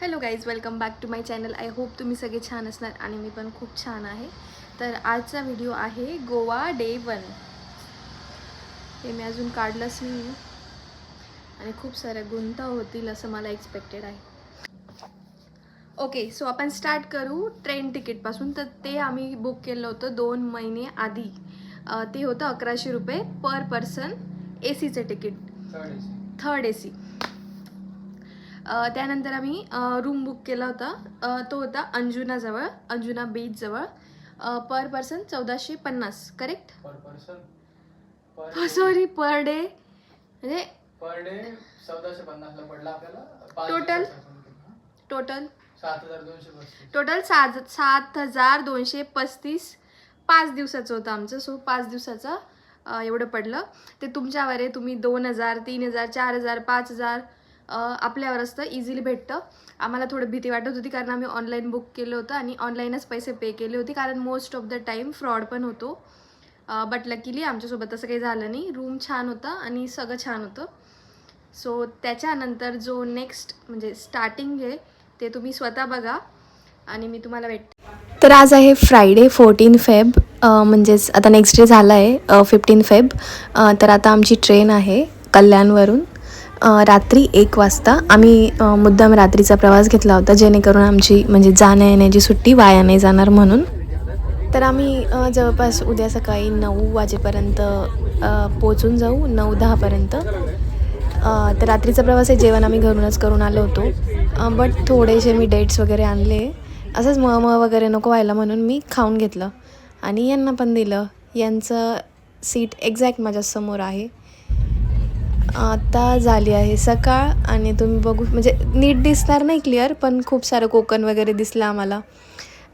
Hello guys welcome back to my channel I hope तुम्ही सगळे छान असणार आणि मी पण खूप छान आहे. तर आजचा व्हिडिओ आहे गोवा डे वन हे मी अजून काढलंच नाही आणि खूप साऱ्या गुंता होतील असं मला एक्सपेक्टेड आहे. ओके सो आपण स्टार्ट करू ट्रेन तिकीटपासून तर ते आम्ही बुक केलं होतं दोन महिने आधी. ते होतं अकराशे रुपये पर पर्सन ए सीचं तिकीट थर्ड ए सी त्यानंतर आम्ही रूम बुक केला होता. तो होता अंजुनाजवळ अंजुना बीचजवळ पर पर्सन चौदाशे पन्नास correct per person sorry per day म्हणजे पर डे चौदाशे पन्नासला पडला आपल्याला. पाच Total? दिवसाचा. टोटल पस्तीस. टोटल सात सात हजार दोनशे पस्तीस पाच दिवसाचं होतं आमचं. सो पाच दिवसाचं एवढं पडलं. ते तुमच्यावर आहे. तुम्ही दोन हजार तीन हजार चार हजार पाच हजार आपल्यावर असतं इझिली भेटतं. आम्हाला थोडं भीती वाटत होती कारण आम्ही ऑनलाईन बुक केलं होतं आणि ऑनलाईनच पैसे पे केले होते कारण most of the time fraud पण होतो. बट लकीली आमच्यासोबत असं काही झालं नाही. रूम छान होता आणि सगळं छान होतं. सो त्याच्यानंतर जो नेक्स्ट म्हणजे स्टार्टिंग आहे ते तुम्ही स्वतः बघा आणि मी तुम्हाला भेट तर आज आहे फ्रायडे फोर्टीन फेब म्हणजेच आता नेक्स्ट डे झाला आहे फिफ्टीन फेब तर आता आमची ट्रेन आहे कल्याणवरून. रात्री एक वाजता आम्ही मुद्दाम रात्रीचा प्रवास घेतला होता जेणेकरून आमची म्हणजे जाण्या येण्याची सुट्टी वाया नाही जाणार म्हणून. तर आम्ही जवळपास उद्या सकाळी नऊ वाजेपर्यंत पोचून जाऊ नऊ दहापर्यंत तर रात्रीचा प्रवास हे जेवण आम्ही घरूनच करून आलो होतो. बट थोडेसे मी डेट्स वगैरे आणले. असंच मळ मळ वगैरे नको व्हायला म्हणून मी खाऊन घेतलं. आणि यांना पण दिलं. यांचं सीट एक्झॅक्ट माझ्यासमोर आहे. आता झाली आहे सकाळ आणि तुम्ही बघू म्हणजे नीट दिसणार नाही क्लिअर पण खूप सारं कोकण वगैरे दिसलं आम्हाला.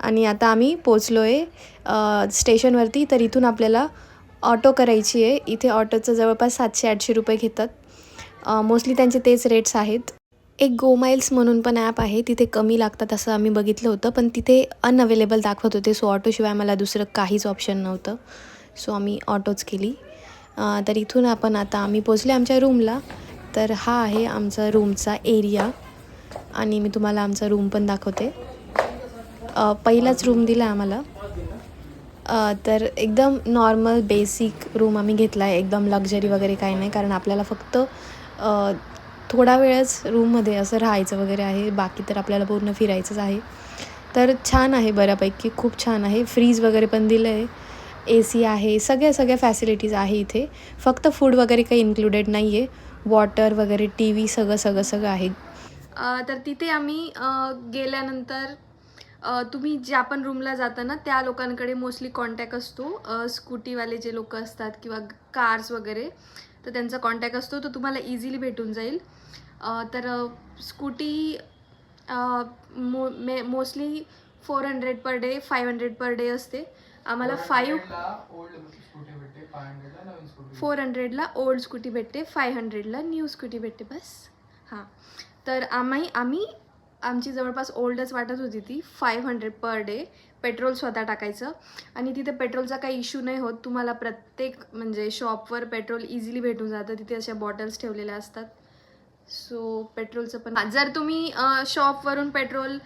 आणि आता आम्ही पोचलो आहे स्टेशनवरती तर इथून आपल्याला ऑटो करायची आहे. इथे ऑटोचं जवळपास सातशे आठशे रुपये घेतात. मोस्टली त्यांचे तेच रेट्स आहेत. एक गोमाइल्स म्हणून पण ॲप आहे तिथे कमी लागतात असं आम्ही बघितलं होतं पण तिथे अनअवेलेबल दाखवत होते सो ऑटोशिवाय मला दुसरं काहीच ऑप्शन नव्हतं. सो आम्ही ऑटोच केली. तर इथून आपण आता आम्ही पोचले आमच्या रूमला तर हा आहे आमचा रूमचा एरिया आणि मी तुम्हाला आमचा रूम पण दाखवते. पहिलाच रूम दिला आम्हाला. तर एकदम नॉर्मल बेसिक रूम आम्ही घेतला आहे एकदम लक्झरी वगैरे काही नाही. कारण आपल्याला फक्त थोडा वेळच रूममध्ये असं राहायचं वगैरे आहे. बाकी तर आपल्याला पूर्ण फिरायचंच आहे. तर छान आहे बऱ्यापैकी. खूप छान आहे. फ्रीज वगैरे पण दिलं आहे ए सी आहे सगळ्या सगळ्या फॅसिलिटीज आहे इथे. फक्त फूड वगैरे काही इन्क्लुडेड नाही आहे वॉटर वगैरे टी व्ही सगळं सगळं सगळं आहे. तर तिथे आम्ही गेल्यानंतर तुम्ही ज्या पण रूमला जाता ना त्या लोकांकडे मोस्टली कॉन्टॅक्ट असतो. स्कूटीवाले जे लोक असतात किंवा कार्स वगैरे तर त्यांचा कॉन्टॅक्ट असतो. तो तुम्हाला इझिली भेटून जाईल. तर स्कूटी मो मे mostly four hundred per day five hundred per day असते. आम्हाला फाईव्ह फोर हंड्रेडला ओल्ड स्कूटी भेटते फाय हंड्रेडला न्यू स्कूटी भेटते. बस. हां. तर आम्ही आम्ही आमची जवळपास ओल्डच वाटत होती ती five hundred per day petrol स्वतः टाकायचं. आणि तिथे पेट्रोलचा काही इश्यू नाही होत. तुम्हाला प्रत्येक म्हणजे शॉपवर पेट्रोल इझिली भेटून जातं. तिथे अशा बॉटल्स ठेवलेल्या असतात. सो पेट्रोलचं पण जर तुम्ही शॉपवरून पेट्रोल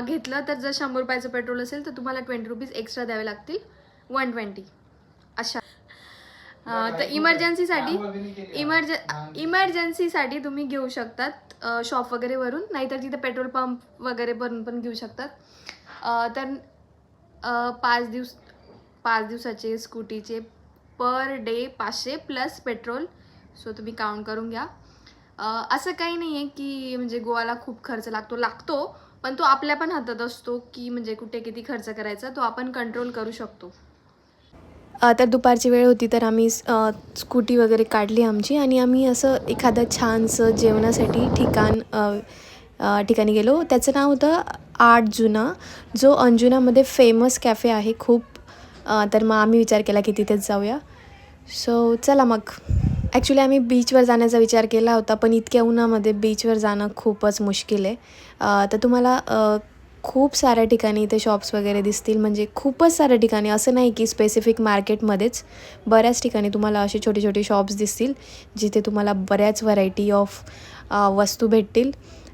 घेतलं तर जर शंभर रुपयाचं पेट्रोल असेल तर तुम्हाला ट्वेंटी रुपीज एक्स्ट्रा द्यावे लागतील. वन ट्वेंटी अशा. तर इमर्जन्सीसाठी इमर्ज इमर्जन्सीसाठी तुम्ही घेऊ शकतात शॉप वगैरे वरून. नाहीतर तिथे पेट्रोल पंप वगैरे वरून पण घेऊ शकतात. तर पाच दिवस पाच दिवसाचे स्कूटीचे पर डे पाचशे प्लस पेट्रोल सो तुम्ही काउंट करून घ्या. असं काही नाही आहे की म्हणजे गोवाला खूप खर्च लागतो लागतो. पण तो आपल्या पण हातात असतो की म्हणजे कुठे किती खर्च करायचा तो आपण कंट्रोल करू शकतो. तर दुपारची वेळ होती तर आम्ही स्कूटी वगैरे काढली आमची आणि आम्ही असं एखादं छानसं जेवणासाठी ठिकाण ठिकाणी गेलो. त्याचं नाव होतं आठ जुना जो अंजुनामध्ये फेमस कॅफे आहे खूप. तर मग आम्ही विचार केला की तिथेच जाऊया. सो चला मग. ॲक्च्युली आम्ही बीचवर जाण्याचा विचार केला होता पण इतक्या उन्हामध्ये बीचवर जाणं खूपच मुश्किल आहे. तर तुम्हाला खूप साऱ्या ठिकाणी इथे शॉप्स वगैरे दिसतील. म्हणजे खूपच साऱ्या ठिकाणी असं नाही की स्पेसिफिक मार्केटमध्येच बऱ्याच ठिकाणी तुम्हाला असे छोटे छोटे शॉप्स दिसतील जिथे तुम्हाला बऱ्याच व्हरायटी ऑफ वस्तू भेटतील.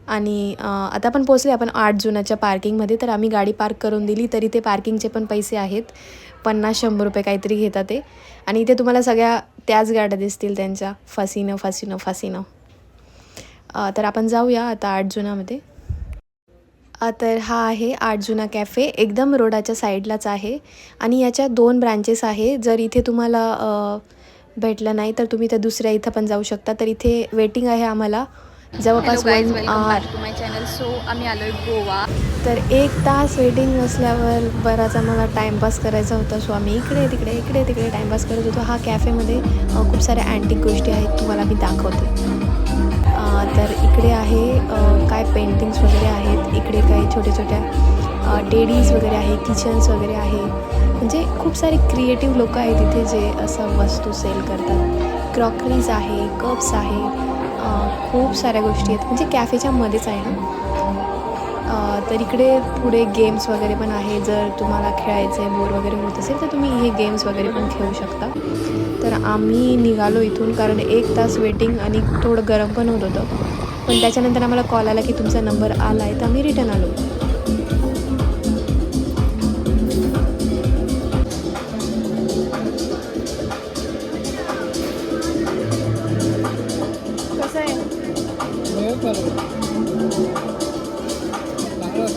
आणि आता आपण पोचले आपण आठ जुनाच्या पार्किंगमध्ये तर आम्ही गाडी पार्क करून दिली तरी ते पार्किंगचे पण पैसे आहेत. पन्नास शंभर रुपये काहीतरी घेतात ते. आणि इथे तुम्हाला सगळ्या त्याच गाड्या दिसतील त्यांच्या. फसिनो फसिनो फसिनो. तर आपण जाऊया आता आठ जुनामध्ये तर हा आहे आठ जुना कॅफे. एकदम रोडाच्या साईडलाच आहे. आणि याच्या दोन ब्रांचेस आहे. जर इथे तुम्हाला भेटलं नाही तर तुम्ही त्या दुसऱ्या इथं पण जाऊ शकता. तर इथे वेटिंग आहे आम्हाला. जवळपास टू माय चॅनल सो आम्ही आलोय गोवा. तर एक तास वेटिंग असल्यावर बराच आम्हाला टाईमपास करायचा होता. सो आम्ही इकडे तिकडे इकडे तिकडे टाईमपास करत होतो. हा कॅफेमध्ये खूप साऱ्या अँटिक गोष्टी आहेत तुम्हाला मी दाखवते. तर इकडे आहे काय पेंटिंग्स वगैरे आहेत. इकडे काही छोट्या छोट्या टेडीज वगैरे आहे किचन्स वगैरे आहे. म्हणजे खूप सारे क्रिएटिव्ह लोक आहेत इथे जे असं वस्तू सेल करतात. क्रॉकरीज आहे कप्स आहे. खूप साऱ्या गोष्टी आहेत. म्हणजे कॅफेच्या मध्येच आहे ना? तर इकडे पुढे गेम्स वगैरे पण आहे. जर तुम्हाला खेळायचं आहे बोर वगैरे होत असेल तर तुम्ही हे गेम्स वगैरे पण खेळू शकता. तर आम्ही निघालो इथून कारण एक तास वेटिंग आणि थोडं गरम पण होत होतं. पण त्याच्यानंतर आम्हाला कॉल आला की तुमचा नंबर आला आहे तर आम्ही रिटर्न आलो. कसं आहे? केळी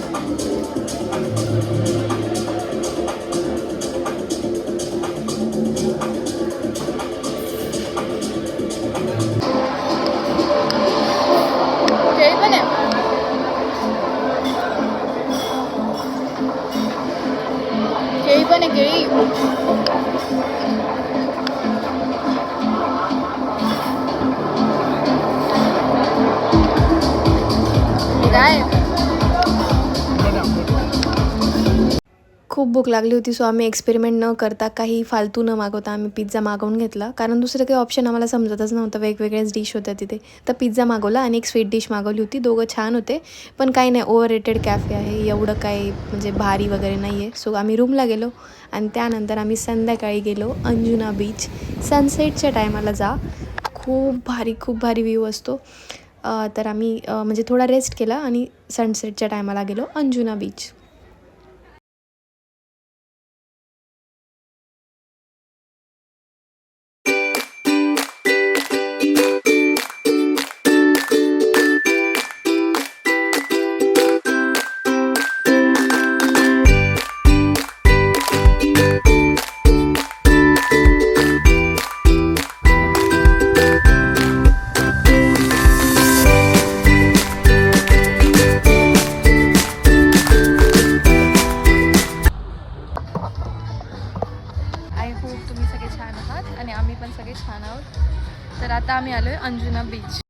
पण आहे केळी पण खूप भूक लागली होती सो आम्ही एक्सपेरिमेंट न करता काही फालतू न मागवता आम्ही पिझ्झा मागवून घेतला. कारण दुसरं काही ऑप्शन आम्हाला समजतच नव्हतं वेगवेगळ्याच डिश होत्या तिथे. तर पिझ्झा मागवला आणि एक स्वीट डिश मागवली होती. दोघं छान होते पण काही नाही ओव्हर रेटेड कॅफे आहे. एवढं काही म्हणजे भारी वगैरे नाही आहे सो आम्ही रूमला गेलो आणि त्यानंतर आम्ही संध्याकाळी गेलो अंजुना बीच सनसेटच्या टायमाला जा. खूप भारी खूप भारी व्ह्यू असतो. तर आम्ही म्हणजे थोडा रेस्ट केला आणि सनसेटच्या टायमाला गेलो अंजुना बीच बीच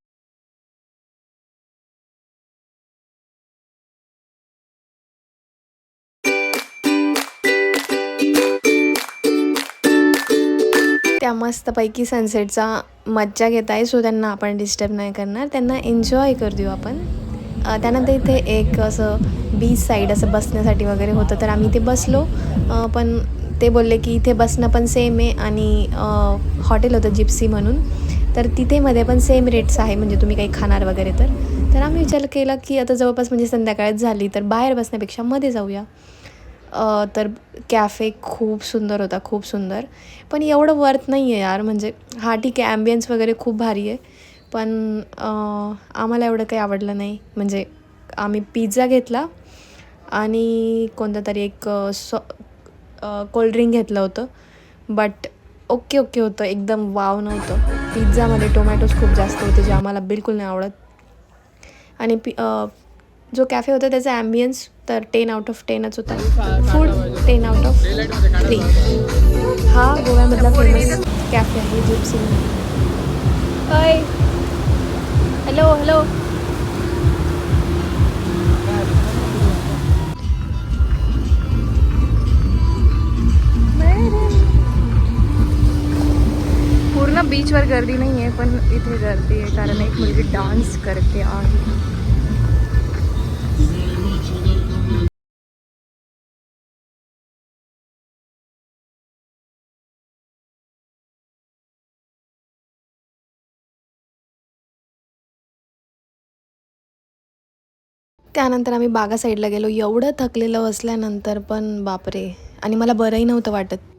त्या मस्तपैकी सनसेटचा मज्जा घेत आहे सो त्यांना आपण डिस्टर्ब नाही करणार. त्यांना एन्जॉय कर देऊ आपण. त्यानंतर इथे एक असं बीच साईड असं बसण्यासाठी वगैरे होतं तर आम्ही इथे बसलो. पण ते बोलले की इथे बसणं पण सेम आहे आणि हॉटेल होतं जिप्सी म्हणून. तर तिथे मध्ये पण सेम रेट्स आहे म्हणजे तुम्ही काही खाणार वगैरे तर. तर आम्ही विचार केला की आता जवळपास म्हणजे संध्याकाळच झाली तर बाहेर बसण्यापेक्षा मध्ये जाऊया. तर कॅफे खूप सुंदर होता खूप सुंदर. पण एवढं वर्थ नाही आहे यार म्हणजे हा ठीक आहे ॲम्बियन्स वगैरे खूप भारी आहे. पण आम्हाला एवढं काही आवडलं नाही. म्हणजे आम्ही पिझ्झा घेतला आणि कोणतं तरी एक सॉ कोल्ड्रिंक घेतलं होतं. बट ओके ओके होतं. एकदम वाव नव्हतं. पिझ्झामध्ये टोमॅटोज खूप जास्त होते जे आम्हाला बिलकुल नाही आवडत. आणि पि जो कॅफे होता त्याचा ॲम्बियन्स तर टेन आउट ऑफ टेनच होता. Food ten out of three हा गोव्यामधला फेमस कॅफे आहे जिप्सी हॅलो हॅलो ना बीचवर गर्दी नाही आहे पण इथे गर्दी आहे कारण एक मुलगी डान्स करते आहे. त्यानंतर आम्ही बागा साईडला गेलो. एवढं थकलेलं असल्यानंतर पण बापरे. आणि मला बरंही नव्हतं वाटत.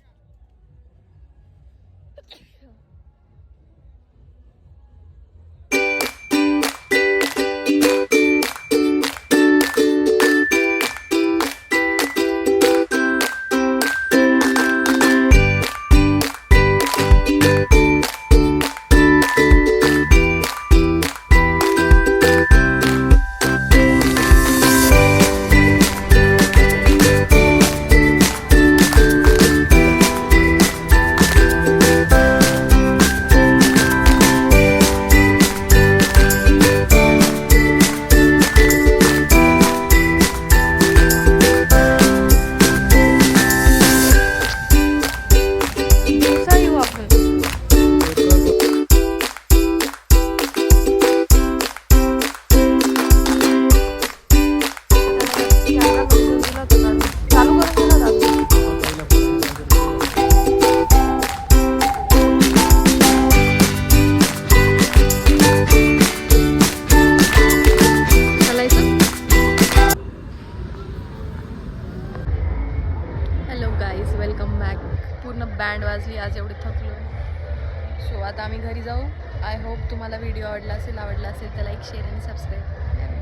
आज एवढी थकलो सो आता आम्ही घरी जाऊ. आय होप तुम्हाला व्हिडिओ आवडला असेल आवडला असेल तर लाईक शेअर आणि सबस्क्राईब